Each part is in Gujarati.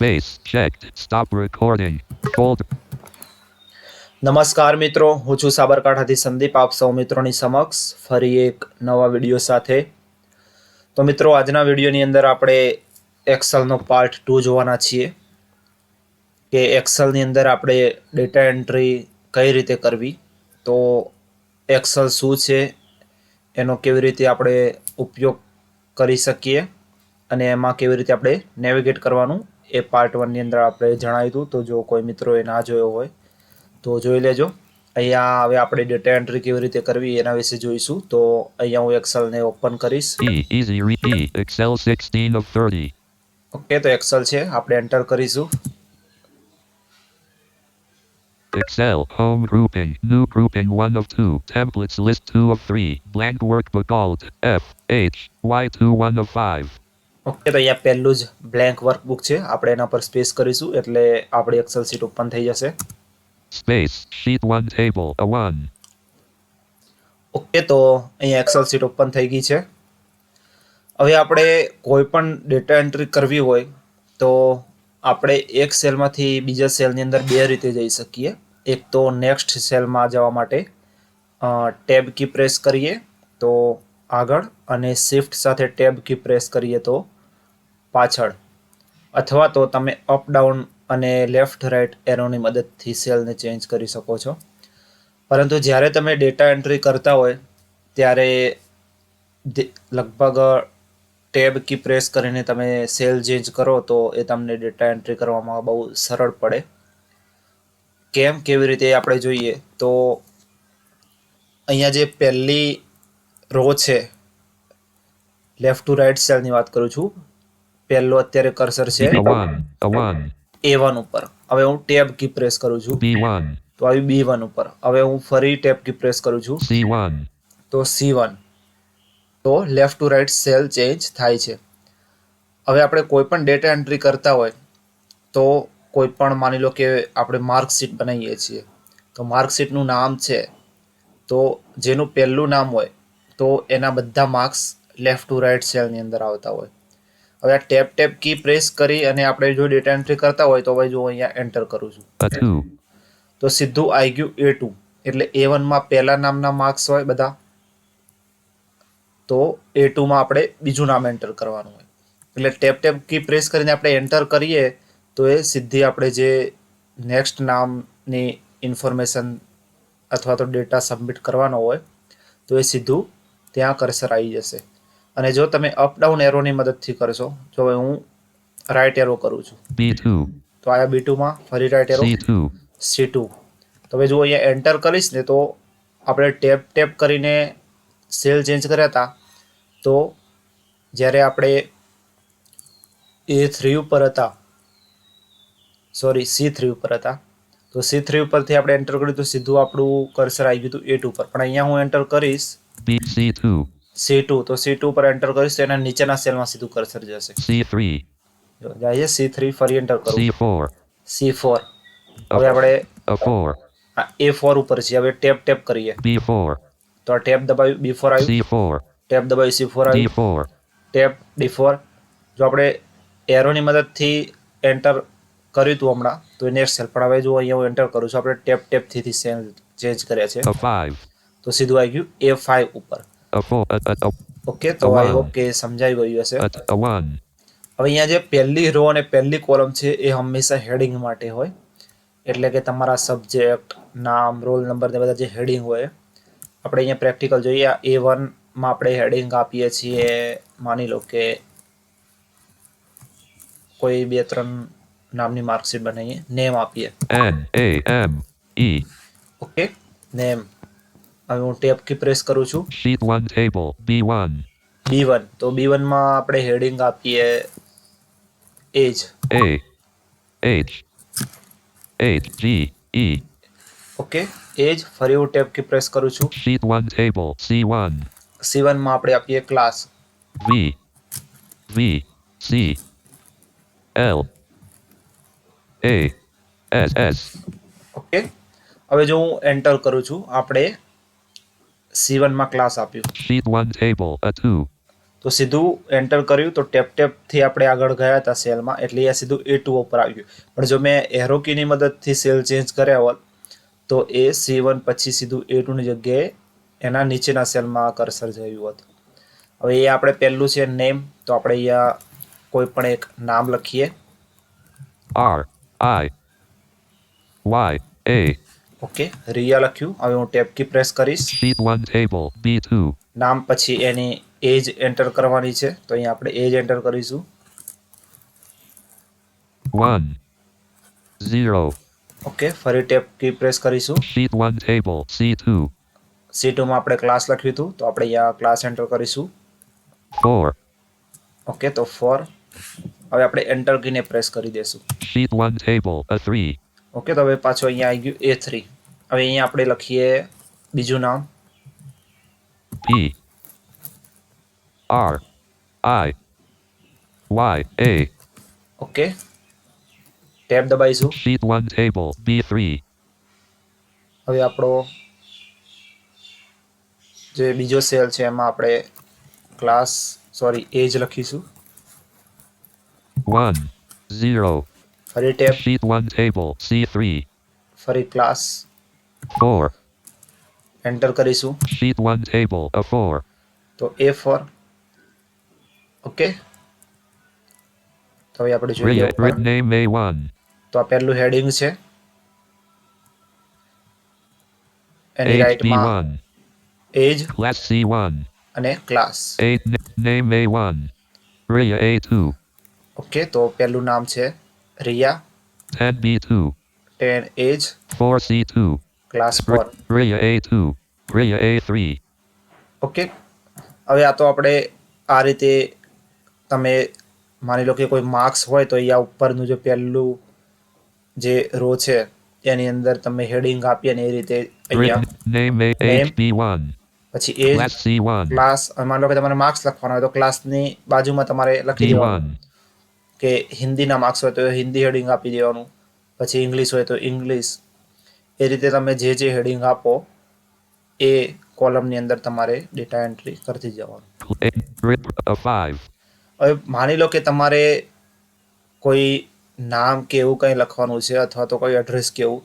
Base checked. Stop recording. Folder. નમસ્કાર મિત્રો, હું છું સાબરકાંઠાથી સંદીપ, આપ સૌ મિત્રોની સમક્ષ ફરી એક નવા વીડિયો સાથે તો મિત્રો, આજના વિડીયોની અંદર આપણે એક્સલનો પાર્ટ ટુ જોવાના છીએ કે એક્સલની અંદર આપણે ડેટા એન્ટ્રી કઈ રીતે કરવી, તો એક્સલ શું છે, એનો કેવી રીતે આપણે ઉપયોગ કરી શકીએ, અને એમાં કેવી રીતે આપણે નેવિગેટ કરવાનું એ પાર્ટ વનની અંદર આપણે જણાવ્યું હતું તો જો કોઈ મિત્રોએ ના જોયો હોય તો જોઈ લેજો અહીંયા હવે આપણે ડેટા એન્ટ્રી કેવી રીતે કરવી એના વિશે જોઈશું તો અહીંયા હું એક્સેલને ઓપન કરીશ Excel Easy read. E. 16 of 30. Okay તો એક્સેલ છે આપણે એન્ટર કરીશું Excel. Home grouping. New grouping 1 of 2. Templates list 2 of 3. Blank workbook alt. F. H. Y2 1 of 5. Okay તો અહીંયા પહેલું જ બ્લેન્ક વર્કબુક છે. આપણે એના પર સ્પેસ કરીશું એટલે આપણી એક્સેલ શીટ ઓપન થઈ જશે. Space sheet 1 table 1. ઓકે તો અહીંયા એક્સેલ શીટ ઓપન થઈ ગઈ છે. હવે આપણે કોઈ પણ ડેટા એન્ટ્રી કરવી હોય તો આપણે એક સેલમાંથી બીજા સેલની અંદર બે રીતે જઈ શકીએ. એક તો નેક્સ્ટ સેલમાં જવા માટે ટેબ કી પ્રેસ કરીએ. તો આગળ અને શિફ્ટ સાથે ટેબ કી પ્રેસ કરીએ તો પાછળ. અથવા તો તમે અપ ડાઉન અને લેફ્ટ રાઇટ એરોની મદદથી સેલને ચેન્જ કરી શકો છો. પરંતુ જ્યારે તમે ડેટા એન્ટ્રી કરતા હોય, ત્યારે લગભગ ટેબ કી પ્રેસ કરીને તમે સેલ ચેન્જ કરો તો એ તમને ડેટા એન્ટ્રી કરવામાં બહુ સરળ પડે. કેમ? કેવી રીતે? આપણે જોઈએ તો અહીંયા જે પહેલી રો છે. લેફ્ટ ટુ રાઇટ સેલની વાત કરું છું. પહેલો અત્યારે કર્સર છે. A 1. A 1. એ વન ઉપર. હવે હું ટેબ કી પ્રેસ કરું છું. B1. તો આવી બી વન ઉપર. હવે હું ફરી ટેબ કી પ્રેસ કરું છું. C1. તો સી વન તો left to right cell change થાય છે. હવે આપણે કોઈ પણ ડેટા એન્ટ્રી કરતા હોય તો કોઈ પણ માની લો કે આપણે માર્કશીટ બનાવીએ છીએ. તો માર્કશીટનું નામ છે. તો જેનું પહેલું નામ હોય તો એના બધા માર્ક્સ લેફ્ટ ટુ રાઇટ સેલની અંદર આવતા હોય. હવે આ ટેપ ટેપ કી પ્રેસ કરી અને આપણે જો ડેટા એન્ટ્રી કરતા હોય તો હવે જો અહીંયા એન્ટર કરું છું. તો સીધું આવી ગયું એ ટુ એટલે એ વનમાં પહેલા નામના માર્ક્સ હોય બધા. તો એ ટુમાં આપણે બીજું નામ એન્ટર કરવાનું હોય. એટલે ટેપ ટેપ કી પ્રેસ કરીને આપણે એન્ટર કરીએ તો એ સીધી આપણે જે નેક્સ્ટ નામની ઇન્ફોર્મેશન અથવા તો ડેટા સબમિટ કરવાનો હોય તો એ સીધું ત્યાં કર્સર આવી જશે અને જો તમે અપ ડાઉન એરોની મદદથી કરશો જો હવે હું રાઈટ એરો કરું છું B2. તો આયા બી ટુમાં ફરી right arrow C2. C two તો હવે જો અહીંયા એન્ટર કરીશ ને તો આપણે ટેપ ટેપ કરીને સેલ ચેન્જ કર્યા હતા તો જ્યારે આપણે એ થ્રી ઉપર હતા સોરી સી થ્રી ઉપર હતા તો સી થ્રી ઉપરથી આપણે એન્ટર કર્યું તો સીધું આપણું કર્સર આવી ગયું હતું એટ ઉપર પણ અહીંયા હું એન્ટર કરીશ B. C2. તો C2 પર એન્ટર કરીશ તો એના નીચેના સેલમાં સીધું કર્સર જશે C3. જો જાય સી થ્રી ફરી એન્ટર કરું C4. સી ફોર હવે આપણે A 4. એ ફોર ઉપર છે હવે ટેપ ટેપ કરીએ B4. તો આ ટેપ દબાવ્યું બી ફોર આવ્યું C4. ટેપ દબાવ્યું સી ફોર આવ્યું D4. ટેપ ડી ફોર જો આપણે એરોની મદદથી એન્ટર કર્યું હતું હમણાં તો નેક્સ્ટ સેલ પણ હવે જો અહીંયા હું એન્ટર કરું છું આપણે ટેપ ટેપથી સેલ ચેન્જ કર્યા છે 5. તો સીધું આવી ગયું એ ફાઇવ ઉપર A 4. A, a, a, okay તો Oh, wow. આઈ હોપ કે સમજાઈ ગયું હશે a, a 1. હવે અહીંયા જે પહેલી રો અને પહેલી કોલમ છે એ હંમેશા હેડિંગ માટે હોય એટલે કે તમારા સબ્જેક્ટ નામ રોલ નંબર ને બધા જે હેડિંગ હોય આપણે અહીંયા પ્રેક્ટિકલ જોઈએ આ એ વનમાં આપણે હેડિંગ આપીએ છીએ માની લો કે કોઈ બે ત્રણ નામની માર્કશીટ બનાવીએ નેમ આપીએ N. A. M. E. Okay name હવે હું ટેપ કી પ્રેસ કરું છું Sheet 1 table. B1. બી વન તો બી વનમાં આપણે હેડિંગ આપીએ age A. H. H. G. E. Okay age ફરી હું ટેપ કી પ્રેસ કરું છું Sheet 1 table. C1. સીવનમાં આપણે આપીએ class V. V. C. L. A. S. S. Okay હવે જો હું એન્ટર કરું છું આપણે સીવનમાં ક્લાસ આપ્યું. Sheet 1 ટેબલ અ 2. તો સીધું એન્ટર કર્યું તો ટેપ ટેપથી આપણે આગળ ગયા હતા સેલમાં એટલે એ સીધું એ ટુ ઉપર આવી ગયું. પણ જો મેં એરો કીની મદદથી સેલ ચેન્જ કર્યા હોત તો એ સી વન પછી સીધું એ ટુની જગ્યાએ એના નીચેના સેલમાં કર્સર જયું હતું. હવે એ આપણે પહેલું છે નેમ તો આપણે અહીંયા કોઈ પણ એક નામ લખીએ. R I Y A. Okay Riya લખ્યું. હવે હું ટેબ કી પ્રેસ કરીશ. Sheet 1 બી B2 નામ પછી એની એજ એન્ટર કરવાની છે. તો અહીંયા આપણે એજ એન્ટર કરીશું. 1 0 ઓકે ફરી ટેપ કી પ્રેસ કરીશું. Sheet 1 Table C2 સી ટુમાં આપણે ક્લાસ લખ્યું હતું. તો આપણે અહીંયા ક્લાસ એન્ટર કરીશું. 4 ઓકે તો ફોર હવે આપણે એન્ટર કીને પ્રેસ કરી દઈશું Sheet 1 ટેબલ A 3 ઓકે તો હવે પાછો અહીંયા આવી ગયું એ થ્રી હવે અહીંયા આપણે લખીએ બીજું નામ. P R I Y A. Okay tab દબાઈશું Sheet 1 B B3 હવે આપણો જે બીજો સેલ છે એમાં આપણે ક્લાસ સોરી એજ લખીશું. 1 0 ફરી ટેબ શીટ 1 ટેબલ C3 ફરી ક્લાસ. 4 એન્ટર કરીશું. શીટ 1 ટેબલ A4 તો એ ફોર ઓકે તો હવે આપણે જોઈએ Ria, નેમ A1 તો આ પહેલું હેડિંગ છે. એની રાઈટમાં B1 એજ ક્લાસ C1 અને class name A1 Ria A2 okay તો પહેલું નામ છે Riya 10 B2 ten age 4 C2 class Ria A2 Ria A3 okay હવે આ તો આપણે આ રીતે તમે માની લો કે કોઈ માર્ક્સ હોય તો અહીંયા ઉપરનું જે પહેલું જે રો છે એની અંદર તમે હેડિંગ આપીએ અને એ રીતે અહીંયા Rit name A Name. Age B1 પછી એ ક્લાસ માની લો કે તમારે માર્ક્સ લખવાના હોય તો ક્લાસની બાજુમાં તમારે લખી દેવાનું. D1 કે હિન્દીના માર્ક્સ હોય તો હિન્દી હેડિંગ આપી દેવાનું, પછી ઇંગ્લિશ હોય તો ઇંગ્લિશ એ રીતે તમે જે જે હેડિંગ આપો, એ કોલમની અંદર તમારે ડેટા એન્ટ્રી કરતી જવાનું. A- Rit A5 હવે માની લો કે તમારે કોઈ નામ કે એવું કંઈ લખવાનું છે અથવા તો કોઈ એડ્રેસ કે એવું,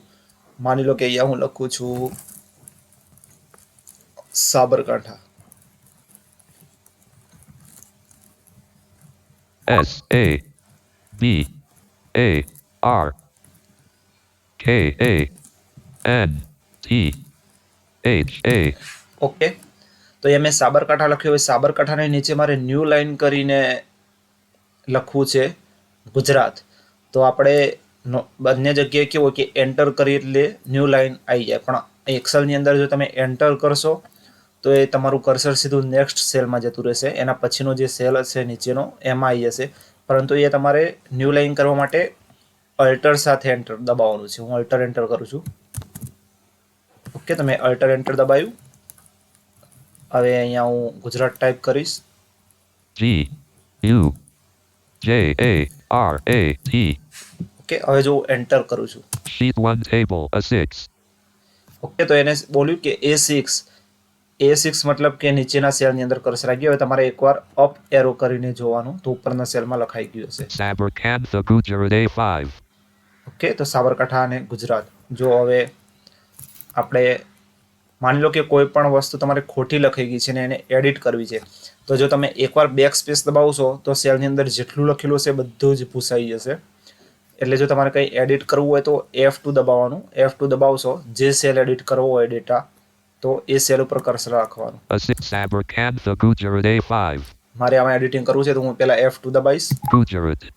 માની લો કે અહીંયા હું લખું છું Sabarkantha. S A B A R K A N T H A. Okay તો એ મેં સાબરકાંઠા લખ્યું. હોય સાબરકાંઠાની નીચે મારે ન્યૂ લાઈન કરીને લખવું છે ગુજરાત. તો આપણે બંને જગ્યાએ કેવું કે એન્ટર કરી એટલે ન્યૂ લાઈન આવી જાય. પણ એક્સેલની અંદર જો તમે એન્ટર કરશો, તો એ તમારું કર્સર સીધું નેક્સ્ટ સેલમાં જતું રહેશે. એના પછીનો જે સેલ હશે નીચેનો, એમાં આવી જશે. પરંતુ એ તમારે ન્યૂ લાઇન કરવા માટે અલ્ટર સાથે એન્ટર દબાવવાનું છે. હું અલ્ટર એન્ટર કરું છું. ઓકે તમે અલ્ટર એન્ટર દબાવ્યું હવે અહીંયા હું ગુજરાત ટાઈપ કરીશ. G U J A R A T okay હવે જો એન્ટર કરું છું. શીટ 1 Table A6 ઓકે તો એને બોલ્યું કે એ સિક્સ એ સિક્સ મતલબ કે નીચેના સેલની અંદર કર્સર આવી ગયો હવે તમારે એકવાર અપ એરો કરીને જોવાનું તો ઉપરના સેલમાં લખાઈ ગયું હશે. Sabarkantha Gujarat A5 ઓકે તો સાબરકાંઠા અને ગુજરાત. જો હવે આપણે માની લો કે કોઈ પણ વસ્તુ તમારે ખોટી લખાઈ ગઈ છે ને એને એડિટ કરવી છે તો જો તમે એકવાર બેક સ્પેસ દબાવશો તો સેલની અંદર જેટલું લખેલું હશે બધું જ ભૂસાઈ જશે. એટલે જો તમારે કંઈ એડિટ કરવું હોય તો એફ ટુ દબાવવાનું. એફ ટુ દબાવશો જે સેલ એડિટ કરવો હોય ડેટા તો એ સેલ ઉપર કર્સર રાખવાનું. A6 Sabarkantha Gujarat A5 મારે આમાં એડિટિંગ કરવું છે તો હું પહેલાં એફ ટુ દબાવીશ Gujarat.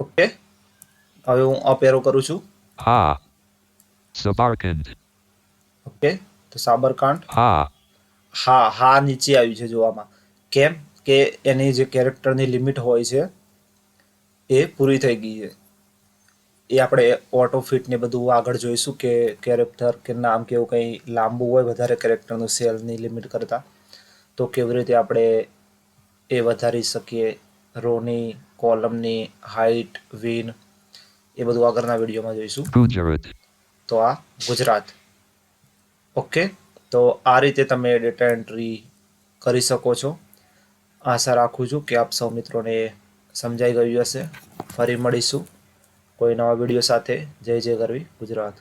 ઓકે હવે હું અપ એરો કરું છું. હા Sabarkand. ઓકે તો સાબરકાંઠ હા હા હા નીચે આવ્યું છે જોવામાં. કેમ કે એની જે કેરેક્ટરની લિમિટ હોય છે એ પૂરી થઈ ગઈ છે. એ આપણે ઓટો ફિટ ને બધું આગળ જોઈશું કે કેરેક્ટર કે નામ કે એવું કંઈ લાંબુ હોય વધારે કેરેક્ટરનું સેલની લિમિટ કરતાં તો કેવી રીતે આપણે એ વધારી શકીએ? રોની કોલમની હાઇટ વિન એ બધું આગળના વિડીયોમાં જોઈશું. તો આ ગુજરાત. ઓકે તો આ રીતે તમે ડેટા એન્ટ્રી કરી શકો છો. આશા રાખું છું કે આપ સૌ મિત્રોને સમજાઈ ગયું હશે. ફરી મળીશું. કોઈ નવા વિડીયો સાથે જય જય ગરવી Gujarat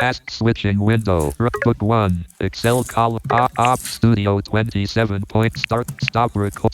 Task switching window. R- Book 1. Excel column. Op, op Studio 27. Point start. Stop record.